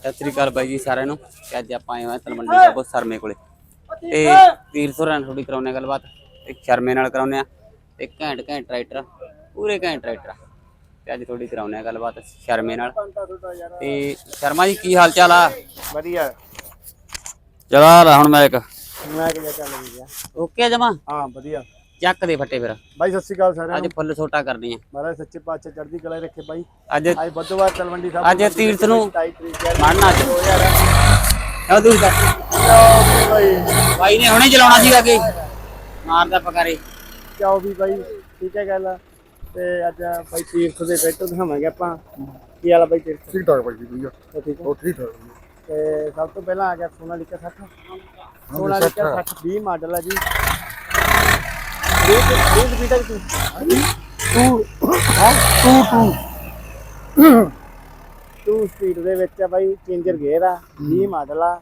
ਸਤਿ ਸ੍ਰੀ ਅਕਾਲ ਬਾਈ ਜੀ ਸਾਰਿਆਂ ਨੂੰ। ਤੇ ਅੱਜ ਆਪਾਂ ਆਏ ਹਾਂ ਤਲਵੰਡੀ ਸਾਬੋ ਸਰਮੇ ਕੋਲੇ। ਤੇ ਤੀਰ ਸੁਰਾਂ ਥੋੜੀ ਕਰਾਉਣੇ ਗੱਲਬਾਤ। ਤੇ ਸ਼ਰਮੇ ਨਾਲ ਕਰਾਉਣੇ ਆ। ਤੇ ਘੈਂਟ ਘੈਂਟ ਟਰੈਕਟਰ ਪੂਰੇ ਘੈਂਟ ਟਰੈਕਟਰ ਤੇ ਅੱਜ ਥੋੜੀ ਕਰਾਉਣੇ ਆ ਗੱਲਬਾਤ ਸ਼ਰਮੇ ਨਾਲ। ਤੇ ਸ਼ਰਮਾ ਜੀ ਕੀ ਹਾਲ ਚਾਲ ਆ? ਵਧੀਆ। ਜਗਾ ਲਾ ਹੁਣ ਮੈਂ ਇੱਕ। ਮੈਂ ਕਿਹਾ ਚੱਲ ਗਿਆ ਓਕੇ ਜਮਾ? ਹਾਂ ਵਧੀਆ। ਚੱਕ ਦੇ ਫੱਟੇ ਫਿਰ। ਬਾਈ ਸਤਿ ਸ਼੍ਰੀ ਅਕਾਲ ਸਾਰਿਆਂ ਅੱਜ ਨੂੰ। ਫੁੱਲ ਛੋਟਾ ਕਰਨੀ ਆ ਮਹਾਰਾਜ ਸੱਚੇ ਪਾਤਸ਼ਾਹ ਚੜ੍ਹਦੀ ਕਲਾ ਰੱਖੇ ਬਾਈ। ਅੱਜ ਅੱਜ ਬੁੱਧਵਾਰ ਤਲਵੰਡੀ ਸਾਹਿਬ ਅੱਜ ਤੀਰਥ ਨੂੰ 27 ਤਰੀਕ ਹੈ। ਮੰਨਣਾ ਚ 2000 ਆ ਦੂਜਾ ਬਾਈ ਬਾਈ ਨੇ ਹੁਣੇ ਚਲਾਉਣਾ ਸੀਗਾ ਕਿ ਮਾਰਦਾ ਪਕਾਰੇ। ਚਾਓ ਵੀ ਬਾਈ ਠੀਕ ਹੈ ਗੱਲ ਤੇ ਅੱਜ ਬਾਈ ਤੀਰਥ ਦੇ ਬੈਠੋ ਦਿਖਾਵਾਂਗੇ ਆਪਾਂ। ਕੀ ਹਾਲ ਆ ਬਾਈ ਤੀਰਥ? ਠੀਕ ਠਾਕ ਬਾਈ ਜੀ ਵਧੀਆ। ਤਾਂ ਠੀਕ ਹੈ? ਉਹ ਠੀਕ ਠਾਕ ਜੀ। ਤੇ ਸਭ ਤੋਂ ਪਹਿਲਾਂ ਆ ਗਿਆ ਸੋਨਾਲੀਕਾ 60 ਸੋਨਾਲੀਕਾ 60 20 ਮਾਡਲ ਆ ਜੀ। ਇਹ ਇਹ ਰਿਪੀਟਰ ਕੀ ਟੂ ਹਾਂ ਟੂ ਟੂ ਟੂ ਸਪੀਡ ਦੇ ਵਿੱਚ ਆ ਬਾਈ ਚੇਂਜਰ ਗੇਅਰ ਆ 20 ਮਾਡਲ ਆ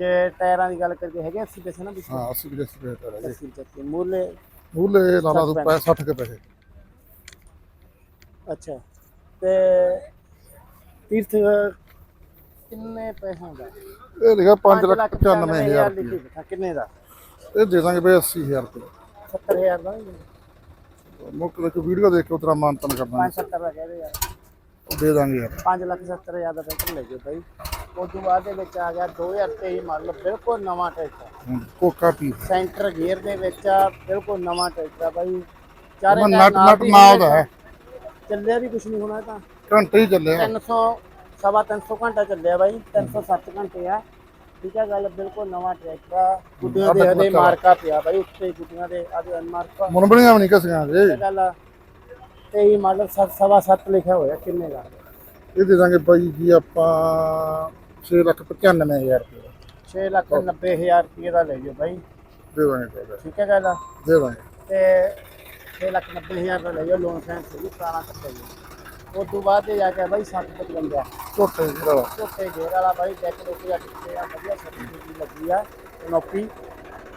ਤੇ ਟਾਇਰਾਂ ਦੀ ਗੱਲ ਕਰਕੇ ਹੈਗੇ 80 ਪੈਸੇ ਨਾ ਵਿੱਚ ਹਾਂ 80 ਦੇ 80 ਦੇ ਤੇਰਾ ਜੀ 80 ਚੱਕੇ ਮੁੱਲੇ ਮੂਲੇ ਲਾਲਾ ਤੋਂ ਪੈ 60 ਕੇ ਪੈਸੇ। ਅੱਛਾ ਤੇ ਤੀਰਥ ਕਿੰਨੇ ਪੈਸਿਆਂ ਦਾ? ਇਹ ਲਿਖਿਆ 5 5 ਲੱਖ 95000 ਹਜ਼ਾਰ ਰੁਪਏ ਲਿਖੀ ਬੈਠਾ ਕਿੰਨੇ ਦਾ? ਇਹ ਦੇ ਦਾਂਗੇ ਬਈ 80000 ਰੁਪਏ 70000 ਦਾ ਮੁੱਕ ਦੇ ਵੀਡੀਓ ਦੇਖ ਕੇ ਉਤਰਾ ਮਾਨਤਨ ਕਰ ਦਾਂਗੇ 570 ਦਾ ਕਹਿੰਦੇ ਯਾਰ ਉਹ ਦੇ ਦਾਂਗੇ ਯਾਰ। 5 ਲੱਖ 70 ਹਜ਼ਾਰ ਦਾ ਟਰੈਕਟਰ ਲੈ ਜਾਓ ਬਾਈ। ਉਸ ਤੋਂ ਬਾਅਦ ਦੇ ਵਿੱਚ ਆ ਗਿਆ 2023 ਮਾਡਲ ਬਿਲਕੁਲ ਨਵਾਂ ਟਰੈਕਟਰ। ਕੋਕਾ ਪੀ। ਸੈਂਟਰ ਗੇਅਰ ਦੇ ਵਿੱਚ ਬਿਲਕੁਲ ਨਵਾਂ ਟਰੈਕਟਰ ਬਾਈ। ਚਾਰੇ ਨਟ ਨਟ ਨਾ ਉਹਦਾ ਹੈ। ਚੱਲਿਆ। ਵੀ ਕੁਝ ਨਹੀਂ ਹੋਣਾ ਤਾਂ। ਘੰਟੇ ਹੀ ਚੱਲਿਆ 300 ਸਵਾ 300 ਘੰਟਾ ਚੱਲਿਆ ਬਾਈ। 307 ਘੰਟੇ ਆ। ਠੀਕ ਆ ਗੱਲ ਬਿਲਕੁਲ ਨਵਾਂ ਟਰੈਕਟਰ ਆ ਗੁੱਡੀਆਂ ਦੇ ਹਲੇ ਮਾਰਕਾ ਪਿਆ ਬਾਈ ਉੱਤੇ ਗੁੱਡੀਆਂ ਦੇ ਆਦੇ ਮਾਰਕਾ ਮਨ ਬਣੀਆਂ ਵੀ ਨਹੀਂ ਕਸੀਆਂ ਦੇ ਇਹ ਗੱਲ ਆ। ਤੇ ਇਹ ਮਾਡਲ ਸੱਤ- ਸਵਾ 7 ਲਿਖਿਆ ਹੋਇਆ ਕਿੰਨੇ ਦਾ? ਇਹ ਦੇ ਦਾਂਗੇ ਬਾਈ ਜੀ ਆਪਾਂ 6 ਲੱਖ 95000 ਰੁਪਏ 6 ਲੱਖ 90 ਹਜ਼ਾਰ ਰੁਪਏ ਦਾ ਲੈ ਜਾਓ ਬਾਈ। ਦੇ ਦਾਂਗੇ ਤੁਹਾਡਾ। ਠੀਕ ਹੈ ਗੱਲ ਆ? ਦੇ ਦਾਂਗੇ। ਤੇ 6 ਲੱਖ 90 ਹਜ਼ਾਰ ਦਾ ਲੈ ਜਾਓ ਲੋਨ ਫੈਂਸ ਸੀ ਪੁਰਾਣਾ ਕੱਟੇ ਜੀ ਉਸ ਤੋਂ ਬਾਅਦ ਇਹ ਜਾ ਕੇ ਬਾਈ 60 55 ਝੋਟੇ ਜਿਹੜਾ ਛੋਟੇ ਘੇਰ ਵਾਲਾ ਬਾਈ ਡੈਕ ਰੋਕੀ ਆ ਟਿੱਕੇ ਆ ਵਧੀਆ ਸਰਟੀਫਿਕੇਟ ਲੱਗੀ ਆ ਨੋਪੀ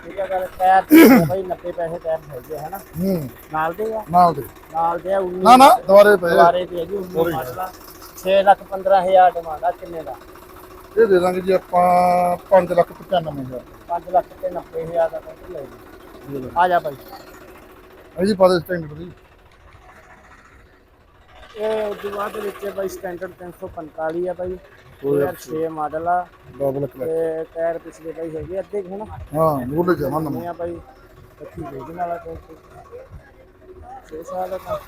ਠੀਕ ਹੈ ਗੱਲ ਟਾਇਰ ਤੇ ਬਾਈ 90 ਪੈਸੇ ਟਾਇਰ ਹੈਗੇ ਹਨਾ। ਹੂੰ। ਨਾਲ ਦੇ ਆ। ਨਾਲ ਦੇ। ਨਾਲ ਦੇ ਆ 19 ਨਾ ਨਾ ਦੁਬਾਰੇ ਪਏ ਆ। ਦੁਆਰੇ ਤੇ ਹੈ ਜੀ 19 ਮਾਡਲ ਆ। 6 ਲੱਖ 15 ਹਜ਼ਾਰ ਡਿਮਾਂਡ ਆ ਕਿੰਨੇ ਦਾ? ਇਹ ਦੇ ਦਾਂਗੇ ਜੀ ਆਪਾਂ 5 ਲੱਖ 95000 5 ਲੱਖ ਤੇ 90 ਹਜ਼ਾਰ ਦਾ ਟਰੈਕਟਰ ਲੈ ਜੀ। ਆ ਜਾ ਬਾਈ। ਇਹ ਜੀ ਪਾ ਦੇ ਸਟੈਂਡਰਡ ਦੀ ਇਹ ਬਾਅਦ ਦੇ ਵਿੱਚ ਬਾਈ ਸਟੈਂਡਰਡ 345 ਆ ਬਾਈ। 2006 ਮਾਡਲ ਆ। ਡਬਲ ਕਲਚ ਤੇ ਟਾਇਰ ਪਿਛਲੇ ਬਾਈ ਹੈਗੇ ਅੱਧੇ ਹਨਾ? ਹਾਂ ਮੂਲੇ ਜਮਾ ਨਹੀਂ ਆ ਬਾਈ ਅੱਛੀ ਵੇਚਣ ਵਾਲਾ ਟਰੈਕਟਰ 6 ਸਾਲ ਦਾ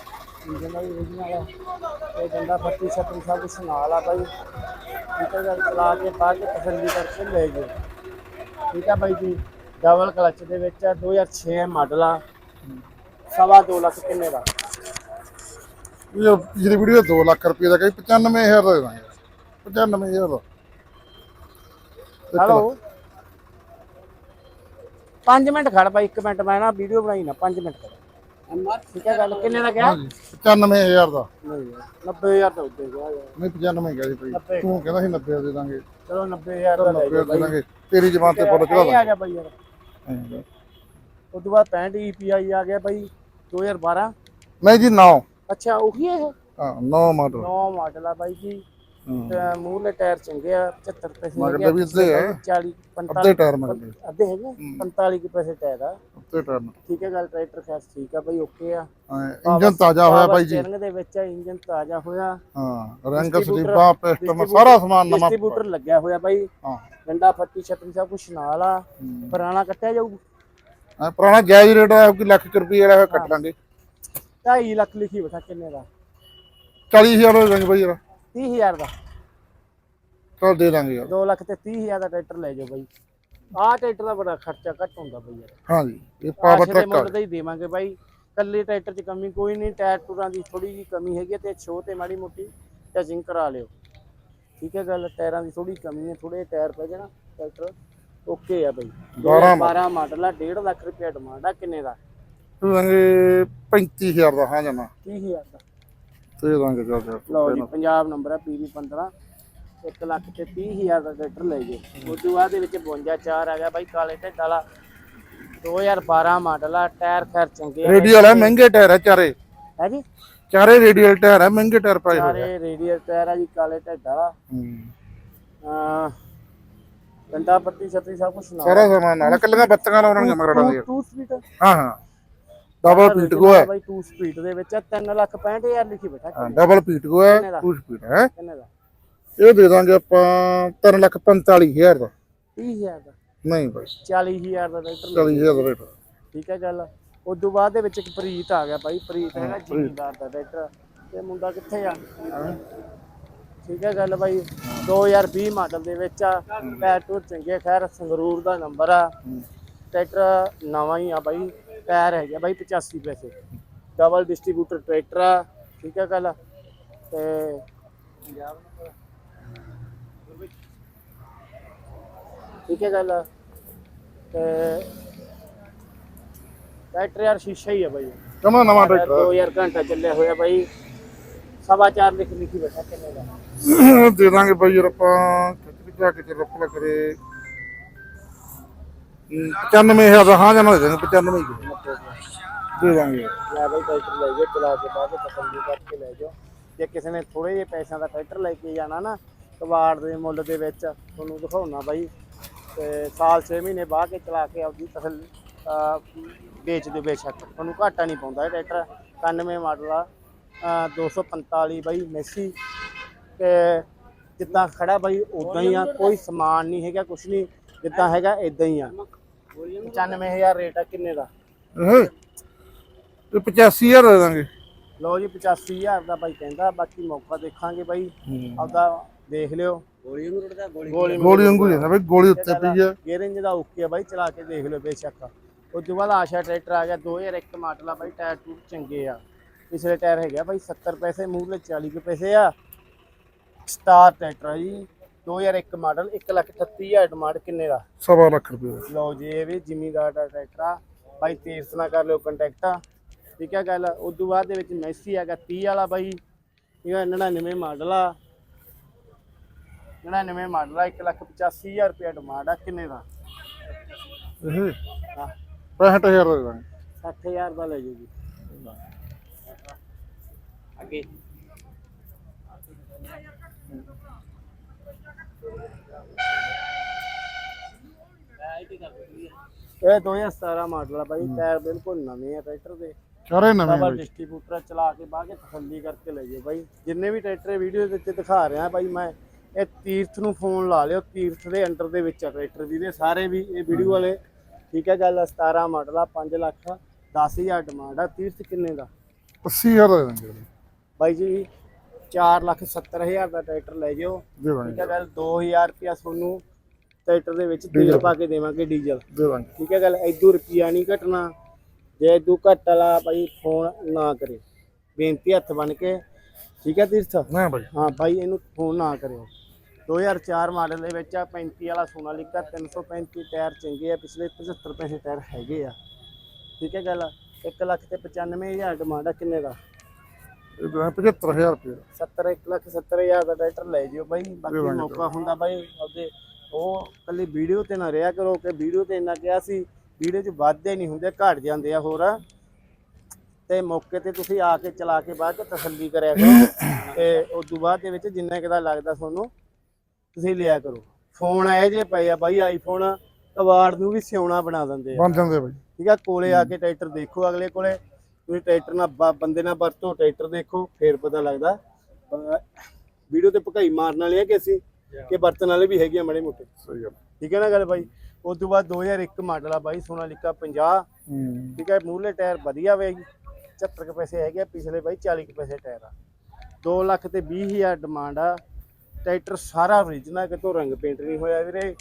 ਇੰਜਨ ਦਾ ਵੀ ਵੇਚਣ ਵਾਲਾ ਤੇ ਡੰਡਾ ਫੱਟੀ ਛੱਤਰੀ ਸਭ ਕੁਛ ਨਾਲ ਆ ਬਾਈ। ਹੈ ਗੱਲ ਚਲਾ ਕੇ ਪਾ ਕੇ ਤਸੱਲੀ ਕਰਕੇ ਲੈ ਗਏ ਠੀਕ ਆ ਬਾਈ ਜੀ ਡਬਲ ਕਲਚ ਦੇ ਵਿੱਚ ਆ 2006 ਮਾਡਲ ਆ। ਸਵਾ ਦੋ ਲੱਖ ਕਿੰਨੇ ਦਾ? ਇਹ ਪਿਛਲੀ ਵੀਡੀਓ 2 ਲੱਖ ਰੁਪਏ ਦਾ ਕਹੀ 95000 ਦਾ ਦੇ ਦਾਂਗੇ। 95000 ਦਾ। Hello 5 minute. ਖੜ ਬਾਈ 1 ਮਿੰਟ ਮੈਂ ਨਾ ਵੀਡੀਓ ਬਣਾਈ ਨਾ 5 ਮਿੰਟ ਖੜ। ਠੀਕ ਹੈ ਗੱਲ ਕਿੰਨੇ ਦਾ ਕਿਹਾ? 95000 ਦਾ। ਨਹੀਂ ਯਾਰ, 90000 ਤਾਂ ਉੱਤੇ ਗਿਆ ਯਾਰ। ਨਹੀਂ 95 ਕਿਹਾ ਸੀ ਭਾਈ। ਨੱਬੇ। ਤੂੰ ਕਹਿੰਦਾ ਸੀ 90 ਦੇ ਦਾਂਗੇ। ਚਲੋ 90000 ਦਾ ਲੈ 90 ਜਾਓ ਦੇ ਬਾਈ ਦਾਂਗੇ। ਤੇਰੀ ਜ਼ਬਾਨ ਤੇ ਫੋਟੋ ਚੜਾ ਆ ਯਾਰ। ਦਾਂਗੇ ਉਸ ਤੋਂ ਬਾਅਦ 65 EPI ਆ ਗਿਆ ਬਾਈ 2012 ਨਹੀਂ ਜੀ 9 ਅੱਛਾ ਉਹੀ ਇਹ? ਹਾਂ 9 ਮਾਡਲ 9 ਮਾਡਲ ਆ ਬਾਈ ਜੀ। ਹਾਂ। ਤੇ ਮੂਹਰੇ ਟਾਇਰ ਚੰਗੇ ਆ 75 ਪੈਸੇ ਹੈਗੇ ਆ, ਵੀ ਅੱਧੇ ਆ। 40 ਅੱਧੇ 45 ਟਾਇਰ ਮਗਰਲੇ ਅੱਧੇ ਹੈਗੇ 45 ਕੁ ਪੈਸੇ ਟਾਇਰ ਆ। ਉੱਤੇ ਟਰਨ ਠੀਕ ਹੈ ਗੱਲ ਟਰੈਕਟਰ ਖਾਸ ਠੀਕ ਆ ਬਾਈ ਓਕੇ ਆ। ਇੰਜਨ ਤਾਜ਼ਾ ਹੋਇਆ ਬਾਈ ਜੀ। ਸਟੀਅਰਿੰਗ ਦੇ ਵਿੱਚ ਇੰਜਨ ਤਾਜ਼ਾ ਹੋਇਆ। ਹਾਂ ਰੰਗ ਸਲੀਪਾ ਪਿਸਟਮ ਸਾਰਾ ਸਮਾਨ ਨਵਾਂ ਡਿਸਟ੍ਰੀਬਿਊਟਰ ਲੱਗਿਆ ਹੋਇਆ ਬਾਈ। ਹਾਂ। ਡੰਡਾ ਫੱਟੀ ਛਤਰੀ ਸਭ ਕੁਝ ਨਾਲ ਆ। ਪੁਰਾਣਾ ਕੱਟਿਆ ਜਾਊ? ਹਾਂ, ਪੁਰਾਣਾ ਜਾਇਜ਼ ਰੇਟ ਹੈ ਕਿ ਲੱਖ ਰੁਪਏ ਵਾਲਾ ਕੱਟ ਲਾਂਗੇ। 2.5 ਲੱਖ ਲਿਖੀ ਬੈਠਾ ਕਿੰਨੇ ਦਾ? 40000 ਦੇ ਦਾਂਗੇ ਬਾਈ ਯਾਰ। 30000 ਦਾ। ਚਲ ਦੇ ਦਾਂਗੇ ਯਾਰ। 2 ਲੱਖ ਤੇ 30000 ਦਾ ਟਰੈਕਟਰ ਲੈ ਜਾਓ ਬਾਈ। ਆਹ ਟਰੈਕਟਰ ਦਾ ਬੜਾ ਖਰਚਾ ਘੱਟ ਹੁੰਦਾ ਬਾਈ ਯਾਰ। ਹਾਂ ਜੀ ਇਹ ਪਾਵਰ ਆਸ਼ੇ ਦੇ ਟਰੱਕ ਮੁੱਲ ਦਾ ਹੀ ਦੇਵਾਂਗੇ ਬਾਈ। ਕੱਲੇ ਟਰੈਕਟਰ 'ਚ ਕਮੀ ਕੋਈ ਨਹੀਂ ਟਾਇਰ ਟੂਰਾਂ ਦੀ ਥੋੜੀ ਜੀ ਕਮੀ ਹੈਗੀ ਤੇ ਛੋ ਤੇ ਮਾੜੀ ਮੋਟੀ ਟਚਿੰਗ ਕਰਾ ਲਿਓ। ਠੀਕ ਹੈ ਗੱਲ ਟਾਇਰਾਂ ਦੀ ਥੋੜੀ ਕਮੀ ਹੈ ਥੋੜੇ ਟਾਇਰ ਪੈ ਜਾਣਾ ਟਰੈਕਟਰ ਓਕੇ ਆ ਬਾਈ। 12 12 ਮਾਡਲ ਆ 1.5 ਲੱਖ ਰੁਪਏ ਡਿਮਾਂਡ ਆ ਕਿੰਨੇ ਦਾ? ਦਾਂਗੇ 35000 ਦਾ ਹਾਂ ਜਾਨਾ 30000 ਦਾ। ਦੇ ਦਾਂਗੇ ਚੱਲ ਚੱਲ ਲਓ ਜੀ ਪੰਜਾਬ ਨੰਬਰ ਹੈ ਪੀਵੀ 15 1 ਲੱਖ ਤੇ 30000 ਦਾ ਟਰੈਕਟਰ ਲੈ ਗਏ। ਉਸ ਤੋਂ ਬਾਅਦ ਦੇ ਵਿੱਚ 52 4 ਆ ਗਿਆ ਬਾਈ ਕਾਲੇ ਢੱਡ ਵਾਲਾ 2012 ਮਾਡਲ ਆ ਟਾਇਰ ਖੈਰ ਚੰਗੇ ਆ। ਰੇਡੀਅਲ ਹੈ ਮਹਿੰਗੇ ਟਾਇਰ ਹੈ ਚਾਰੇ। ਹੈ ਜੀ? ਚਾਰੇ ਰੇਡੀਅਲ ਟਾਇਰ ਹੈ ਮਹਿੰਗੇ ਟਾਇਰ ਪਾਏ ਹੋਏ। ਸਾਰੇ ਰੇਡੀਅਲ ਟਾਇਰ ਆ ਜੀ ਕਾਲੇ ਢੱਡ ਵਾਲਾ ਹੂੰ। ਡੰਡਾ ਪੱਟੀ ਛਤਰੀ ਸਭ ਕੁਝ ਨਾਲ। ਸਾਰਾ ਸਮਾਨ ਨਾਲ ਕੱਲੀਆਂ ਬੱਤੀਆਂ ਲਾਉਣਗੀਆਂ ਮਗਰ ਸਪੀਡ ਹਾਂ ਹਾਂ। ਡਬਲ ਪੀਟਕੋ ਹੈ ਬਾਈ ਟੂ ਸਪੀਡ ਦੇ ਵਿੱਚ 3 ਲੱਖ 65000 ਲਿਖੀ ਬੈਠਾ ਹਾਂ ਡਬਲ ਪੀਟਕੋ ਹੈ ਟੂ ਸਪੀਡ ਹੈ ਕਿੰਨੇ ਦਾ ਇਹ ਦੇ ਦਾਂਗੇ ਆਪਾਂ 3 ਲੱਖ 45000 ਦਾ। 30000 ਦਾ। ਨਹੀਂ ਬਸ। 40000 ਦਾ ਟਰੈਕਟਰ 40000 ਦਾ ਰੇਟ। ਠੀਕ ਹੈ ਗੱਲ। ਉਸ ਤੋਂ ਬਾਅਦ ਦੇ ਵਿੱਚ ਇੱਕ ਪ੍ਰੀਤ ਆ ਗਿਆ ਬਾਈ। ਪ੍ਰੀਤ ਹੈਗਾ ਜ਼ਿਮੀਂਦਾਰ ਦਾ ਟਰੈਕਟਰ ਤੇ ਮੁੰਡਾ ਕਿੱਥੇ ਆ? ਠੀਕ ਹੈ ਗੱਲ ਬਾਈ। 2020 ਮਾਡਲ ਦੇ ਵਿੱਚ ਆ। ਟਾਇਰ ਟੂਰ ਚੰਗੇ ਖੈਰ ਸੰਗਰੂਰ ਦਾ ਨੰਬਰ ਆ। ਟਰੈਕਟਰ ਨਵਾਂ ਹੀ ਆ ਬਾਈ। ਟਾਇਰ ਹੈਗਾ ਬਾਈ 85 ਪੈਸੇ ਡਬਲ ਡਿਸਟ੍ਰੀਬਿਊਟਰ ਟਰੈਕਟਰ ਆ ਠੀਕ ਹੈ ਗੱਲ ਤੇ ਠੀਕ ਹੈ ਗੱਲ ਤੇ ਟਰੈਕਟਰ ਯਾਰ ਸ਼ੀਸ਼ਾ ਹੀ ਆ ਬਾਈ ਕਮਾ ਨਵਾਂ ਟਰੈਕਟਰ 2000 ਘੰਟਾ ਚੱਲਿਆ ਹੋਇਆ ਬਾਈ ਸਵਾ ਚਾਰ ਲਿਖ ਲਿਖੀ ਬੈਠਾ ਕਿੰਨੇ ਦਾ ਦੇ ਦਾਂਗੇ ਬਾਈ ਯਾਰ ਆਪਾਂ ਕਿਤੇ ਜਾ ਕੇ ਤੇ ਰੱਪਲਾ ਕਰੇ 95000 ਦਾ ਹਾਂ ਜਾਨਾ ਦੇ ਦਾਂਗੇ 95 ਹੀ ਦੇ ਦਾਂਗੇ। ਲੈ ਬਾਈ ਟਰੈਕਟਰ ਲੈ ਜਾਓ ਚਲਾ ਕੇ ਬਾਅਦ ਤਸੱਲੀ ਕਰਕੇ ਲੈ ਜਾਓ। ਜੇ ਕਿਸੇ ਨੇ ਥੋੜੇ ਜਿਹੇ ਪੈਸਿਆਂ ਦਾ ਟਰੈਕਟਰ ਲੈ ਕੇ ਜਾਣਾ ਨਾ ਕਬਾੜ ਦੇ ਮੁੱਲ ਦੇ ਵਿੱਚ ਤੁਹਾਨੂੰ ਦਿਖਾਉਣਾ ਬਾਈ। ਤੇ ਸਾਲ 6 ਮਹੀਨੇ ਬਾਅਦ ਕੇ ਚਲਾ ਕੇ ਆਪਦੀ ਤਸੱਲੀ ਅਹ, ਵੇਚ ਦਿਓ ਬੇਸ਼ੱਕ। ਤੁਹਾਨੂੰ ਘਾਟਾ ਨਹੀਂ ਪਾਉਂਦਾ ਇਹ ਟਰੈਕਟਰ। 91 ਮਾਡਲ ਆ ਅਹ, 245 ਬਾਈ ਮੈਸੀ। ਤੇ ਜਿੱਦਾਂ ਖੜਾ ਬਾਈ ਉਦਾਂ ਹੀ ਆ। ਕੋਈ ਸਮਾਨ ਨਹੀਂ ਹੈਗਾ ਕੁਛ ਨਹੀਂ। ਜਿੱਦਾਂ ਹੈਗਾ ਇਦਾਂ ਹੀ ਆ। 95000 ਰੇਟ ਆ ਕਿੰਨੇ ਦਾ? ਤੇ 85000 ਦੇ ਦਾਂਗੇ। ਲਓ ਜੀ 85000 ਦਾ ਬਾਈ ਕਹਿੰਦਾ ਬਾਕੀ ਮੌਕਾ ਦੇਖਾਂਗੇ ਬਾਈ। ਆਪਦਾ ਦੇਖ ਲਿਓ। ਗੋਲੀ ਨੂੰ ਰੁੜਦਾ ਗੋਲੀ ਗੋਲੀ ਗੋਲੀ ਵਾਂਗੂ ਜਾਂਦਾ ਬਾਈ ਗੋਲੀ ਉੱਤੇ ਪਈ ਆ। ਗੇਰਿੰਜ ਦਾ ਓਕੇ ਆ ਬਾਈ ਚਲਾ ਕੇ ਦੇਖ ਲਿਓ ਬੇਸ਼ੱਕ। ਉਸ ਤੋਂ ਬਾਅਦ ਆਸ਼ਾ ਟਰੈਕਟਰ ਆ ਗਿਆ 2001 ਮਾਡਲ ਆ ਬਾਈ ਟਾਇਰ ਟੂਰ ਚੰਗੇ ਆ। ਪਿਛਲੇ ਟਾਇਰ ਹੈਗੇ ਆ ਬਾਈ 70 ਪੈਸੇ ਮੂਹਰਲੇ 40 ਕੁ ਪੈਸੇ ਆ। ਸਟਾਰ ਟਰੈਕਟਰ ਆ ਜੀ 2001 ਮਾਡਲ 138000 ਡਿਮਾਂਡ ਕਿੰਨੇ ਦਾ? ਸਵਾ ਲੱਖ ਰੁਪਏ ਦਾ। ਲਓ ਜੀ ਇਹ ਵੀ ਜ਼ਿਮੀਦਾਰ ਦਾ ਟਰੈਕਟਰ ਆ। ਬਾਈ ਤੀਰਥ ਨਾਲ ਕਰ ਲਿਓ ਕੰਟੈਕਟ ਠੀਕ ਹੈ ਗੱਲ ਉਸ ਤੋਂ ਬਾਅਦ ਦੇ ਵਿੱਚ ਮੈਸੀ ਹੈਗਾ 30 ਵਾਲਾ ਬਾਈ ਇਹ 99 ਮਾਡਲ ਆ। 99 ਮਾਡਲ ਆ 185000 ਰੁਪਏ ਡਿਮਾਂਡ ਆ ਕਿੰਨੇ ਦਾ? ਇਹ ਹਾਂ। 65000 ਦੇ ਦਾਂਗੇ। 60000 ਦਾ ਲੈ ਜੀ। ਅੱਗੇ। ਇਹ 2017 ਮਾਡਲ ਆ ਬਾਈ ਟਾਇਰ ਬਿਲਕੁਲ ਨਵੇਂ ਆ ਟਰੈਕਟਰ ਦੇ। ਚਾਰੇ ਨਵੇਂ ਡਬਲ ਬਾਈ ਡਿਸਟ੍ਰੀਬਿਊਟਰ ਚਲਾ ਕੇ ਬਾਅਦ ਚ ਤਸੱਲੀ ਕਰਕੇ ਲੈ ਜਾਓ ਬਾਈ। ਜਿੰਨੇ ਵੀ ਟਰੈਕਟਰ ਵੀਡੀਓ ਦੇ ਵਿੱਚ ਦਿਖਾ ਰਿਹਾ ਬਾਈ ਮੈਂ ਇਹ ਤੀਰਥ ਨੂੰ ਫੋਨ ਲਾ ਲਿਓ ਤੀਰਥ ਦੇ ਅੰਡਰ ਦੇ ਵਿੱਚ ਆ ਟਰੈਕਟਰ ਜਿਹਦੇ ਸਾਰੇ ਵੀ ਇਹ ਵੀਡੀਓ ਵਾਲੇ। ਠੀਕ ਹੈ ਗੱਲ 17 ਮਾਡਲ ਆ 5 ਲੱਖ 10000 ਡਿਮਾਂਡ ਆ ਤੀਰਥ ਕਿੰਨੇ ਦਾ? 80000 ਦੇ ਬਾਈ। ਜੀ 4 ਲੱਖ 70000 ਦਾ ਟਰੈਕਟਰ ਲੈ ਜਾਓ। ਠੀਕ ਹੈ ਗੱਲ 2000 ਰੁਪਿਆ ਤੁਹਾਨੂੰ ਟਰੈਕਟਰ ਦੇ ਵਿੱਚ ਤੇਲ ਪਾ ਕੇ ਦੇਵਾਂਗੇ ਡੀਜ਼ਲ। ਠੀਕ ਹੈ ਗੱਲ ਇਦੋਂ ਰੁਪਿਆ ਨਹੀਂ ਘਟਣਾ। ਜੇ ਇਦੋਂ ਘੱਟ ਵਾਲਾ ਭਾਈ ਫੋਨ ਨਾ ਕਰੇ। ਬੇਨਤੀ ਹੱਥ ਬਣ ਕੇ। ਠੀਕ ਹੈ ਤੀਰਥ? ਨਾ ਬਾਈ ਹਾਂ ਭਾਈ ਇਹਨੂੰ ਫੋਨ ਨਾ ਕਰਿਓ। 2004 ਮਾਡਲ ਦੇ ਵਿੱਚ ਆ 35 ਵਾਲਾ ਸੋਨਾਲੀਕਾ 335 ਟਾਇਰ ਚੰਗੇ ਆ ਪਿਛਲੇ 75 ਪੈਸੇ ਟਾਇਰ ਹੈਗੇ ਆ। ਠੀਕ ਹੈ ਗੱਲ? 1 ਲੱਖ ਤੇ 95000 ਡਿਮਾਂਡ ਆ ਕਿੰਨੇ ਦਾ? ਇਹ 75000 ਰੁਪਏ ਦਾ। 70 1 ਲੱਖ 70000 ਦਾ ਟਰੈਕਟਰ ਲੈ ਜਿਓ ਬਾਈ। ਬਾਕੀ ਮੌਕਾ ਹੁੰਦਾ ਬਾਈ ਆਪਦੇ ਉਹ ਕੱਲੀ ਵੀਡੀਓ ਤੇ ਨਾ ਰਿਹਾ ਕਰੋ ਕਿ ਵੀਡੀਓ ਤੇ ਇੰਨਾ ਕਿਹਾ ਸੀ ਵੀਡੀਓ 'ਚ ਵਾਧੇ ਨਹੀਂ ਹੁੰਦੇ ਘਟ ਜਾਂਦੇ ਆ ਹੋਰ। ਤੇ ਮੌਕੇ ਤੇ ਤੁਸੀਂ ਆ ਕੇ ਚਲਾ ਕੇ ਬਾਅਦ ਚ ਤਸੱਲੀ ਕਰਿਆ ਕਰੋ। ਤੇ ਉਸ ਤੋਂ ਬਾਅਦ ਦੇ ਵਿੱਚ ਜਿੰਨਾ ਕਿਦਾ ਲੱਗਦਾ ਤੁਹਾਨੂੰ ਤੁਸੀਂ ਲਿਆ ਕਰੋ। ਫੋਨ ਆਏ ਜੇ ਪਏ ਆ ਬਾਈ ਆਈਫੋਨ ਅਵਾਰਡ ਨੂੰ ਵੀ ਸਿਉਣਾ ਬਣਾ ਦਿੰਦੇ ਆ। ਬਣ ਜਾਂਦੇ ਬਾਈ। ਠੀਕ ਆ ਕੋਲੇ ਆ ਕੇ ਟਰੈਕਟਰ ਦੇਖੋ ਅਗਲੇ ਕੋਲੇ। ਤੁਸੀਂ ਟਰੈਕਟਰ ਨਾਲ ਬ- ਬੰਦੇ ਨਾਲ ਵਰਤੋ ਟਰੈਕਟਰ ਦੇਖੋ ਫੇਰ ਪਤਾ ਲੱਗਦਾ। ਵੀਡੀਓ ਤੇ ਭਕਾਈ ਮਾਰਨ ਵਾਲੇ ਆ ਕਿ ਅਸੀਂ? ਕਿ ਵਰਤਣ ਵਾਲੇ ਵੀ ਹੈਗੇ ਆ ਮਾੜੇ ਮੋਟੇ। ਸਹੀ ਗੱਲ। ਠੀਕ ਹੈ ਨਾ ਗੱਲ ਬਾਈ? ਉਸ ਤੋਂ ਬਾਅਦ 2001 ਮਾਡਲ ਆ ਬਾਈ ਸੋਨਾਲੀਕਾ 50 ਹੂੰ। ਠੀਕ ਹੈ ਮੂਹਰਲੇ ਟਾਇਰ ਵਧੀਆ ਵੇ 75 ਕੁ ਪੈਸੇ ਹੈਗੇ ਆ, ਪਿਛਲੇ ਬਾਈ 40 ਕੁ ਪੈਸੇ ਟਾਇਰ ਆ। 2 ਲੱਖ ਤੇ 20000 ਡਿਮਾਂਡ ਆ। ਟਰੈਕਟਰ ਸਾਰਾ ਓਰੀਜਨਲ ਕਿਤੋਂ ਰੰਗ ਪੇਂਟ ਨਹੀਂ ਹੋਇਆ ਵੀਰੇ।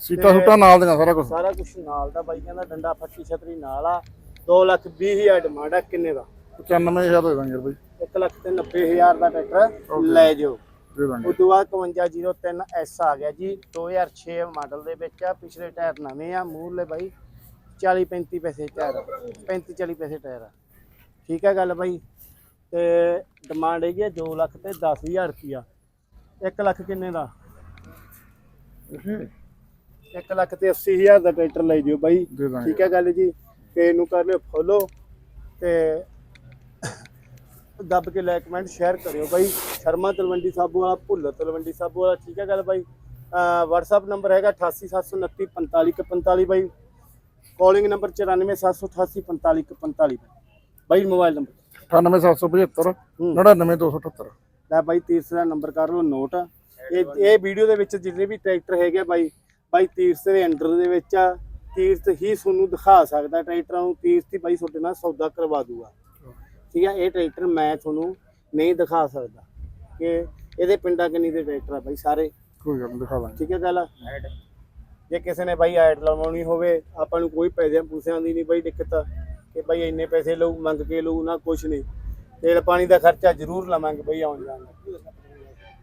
ਸੀਟਾਂ ਸੂਟਾਂ ਨਾਲ ਦੀਆਂ ਸਾਰਾ ਕੁਝ ਸਾਰਾ ਕੁਝ ਨਾਲ ਦਾ ਬਾਈ ਕਹਿੰਦਾ ਡੰਡਾ ਫੱਟੀ ਛਤਰੀ ਨਾਲ ਆ। 2 ਲੱਖ 20000 ਡਿਮਾਂਡ ਆ ਕਿੰਨੇ ਦਾ? 95000 ਦੇ ਦਾਂਗੇ ਬਾਈ। 1 ਲੱਖ ਤੇ 90000 ਦਾ ਟਰੈਕਟਰ। ਲੈ ਜਾਓ। ਦੇ ਦਾਂਗੇ ਉਸ ਤੋਂ ਬਾਅਦ 5203 ਐਸ ਆ ਗਿਆ ਜੀ। 2006 ਮਾਡਲ ਦੇ ਵਿੱਚ ਆ। ਪਿਛਲੇ ਟਾਇਰ ਨਵੇਂ ਆ। ਮੂਹਰਲੇ ਬਾਈ 40 35 ਪੈਸੇ ਟਾਇਰ 35 40 ਪੈਸੇ ਟਾਇਰ ਆ। ਠੀਕ ਹੈ ਗੱਲ ਬਾਈ? ਤੇ ਡਿਮਾਂਡ ਹੈਗੀ ਆ 2 ਲੱਖ ਤੇ 10000 ਰੁਪਿਆ 1 ਲੱਖ ਕਿੰਨੇ ਦਾ? 1 ਲੱਖ ਤੇ 80000 ਦਾ ਟਰੈਕਟਰ ਲੈ ਜਿਓ ਬਾਈ। ਠੀਕ ਹੈ ਗੱਲ ਜੀ। ਤੇ ਇਹਨੂੰ ਕਰ ਲਿਓ ਫੋਲੋ ਤੇ ਦੱਬ ਕੇ ਲਾਈਕ ਕਮੈਂਟ ਸ਼ੇਅਰ ਕਰਿਓ ਬਾਈ। ਸ਼ਰਮਾ ਤਲਵੰਡੀ ਸਾਬੂ ਵਾਲਾ ਭੁੱਲਰ ਤਲਵੰਡੀ ਸਾਬੂ ਵਾਲਾ ਠੀਕ ਹੈ ਗੱਲ ਬਾਈ? WhatsApp ਨੰਬਰ ਹੈਗਾ 8879454145 ਬਾਈ। ਕਾਲਿੰਗ ਨੰਬਰ 9478844545 ਬਾਈ। ਮੋਬਾਈਲ ਨੰਬਰ 98775 ਹੂੰ। 99278 ਲੈ ਬਾਈ ਤੀਸਰਾ ਨੰਬਰ ਕਰ ਲਓ ਨੋਟ ਇਹ ਇਹ ਵੀਡੀਓ ਦੇ ਵਿੱਚ ਜਿੰਨੇ ਵੀ ਟਰੈਕਟਰ ਹੈਗੇ ਬਾਈ ਬਾਈ ਤੀਰਥ ਦੇ ਅੰਡਰ ਦੇ ਵਿੱਚ ਆ। ਤੀਰਥ ਹੀ ਤੁਹਾਨੂੰ ਦਿਖਾ ਸਕਦਾ ਟਰੈਕਟਰਾਂ ਨੂੰ। ਤੀਰਥ ਹੀ ਬਾਈ ਤੁਹਾਡੇ ਨਾਲ ਸੌਦਾ ਕਰਵਾ ਦੂਗਾ। ਠੀਕ ਆ ਇਹ ਟਰੈਕਟਰ ਮੈਂ ਤੁਹਾਨੂੰ ਨਹੀਂ ਦਿਖਾ ਸਕਦਾ। ਕਿ ਇਹਦੇ ਪਿੰਡਾਂ ਕਿੰਨੀ ਦੇ ਟਰੈਕਟਰ ਆ ਬਾਈ ਸਾਰੇ। ਕੋਈ ਗੱਲ ਦਿਖਾ ਦਾਂਗੇ। ਠੀਕ ਹੈ ਗੱਲ? ਜੇ ਕਿਸੇ ਨੇ ਬਾਈ ਐਡ ਲਵਾਉਣੀ ਹੋਵੇ ਆਪਾਂ ਨੂੰ ਕੋਈ ਪੈਸਿਆਂ ਪੂਸਿਆਂ ਦੀ ਨਹੀਂ ਬਾਈ ਦਿੱਕਤ ਕਿ ਬਾਈ ਇੰਨੇ ਪੈਸੇ ਲਊ ਮੰਗ ਕੇ ਲਊ ਨਾ ਕੁਛ ਨਹੀਂ ਤੇਲ ਪਾਣੀ ਦਾ ਖਰਚਾ ਜ਼ਰੂਰ ਲਵਾਂਗੇ ਬਾਈ ਆਉਣ ਜਾਣ ਦਾ।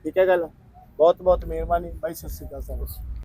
ਠੀਕ ਹੈ ਗੱਲ? ਬਹੁਤ ਬਹੁਤ ਮਿਹਰਬਾਨੀ ਬਾਈ ਸਤਿ ਸ਼੍ਰੀ ਅਕਾਲ ਸਾਰਿਆਂ ਨੂੰ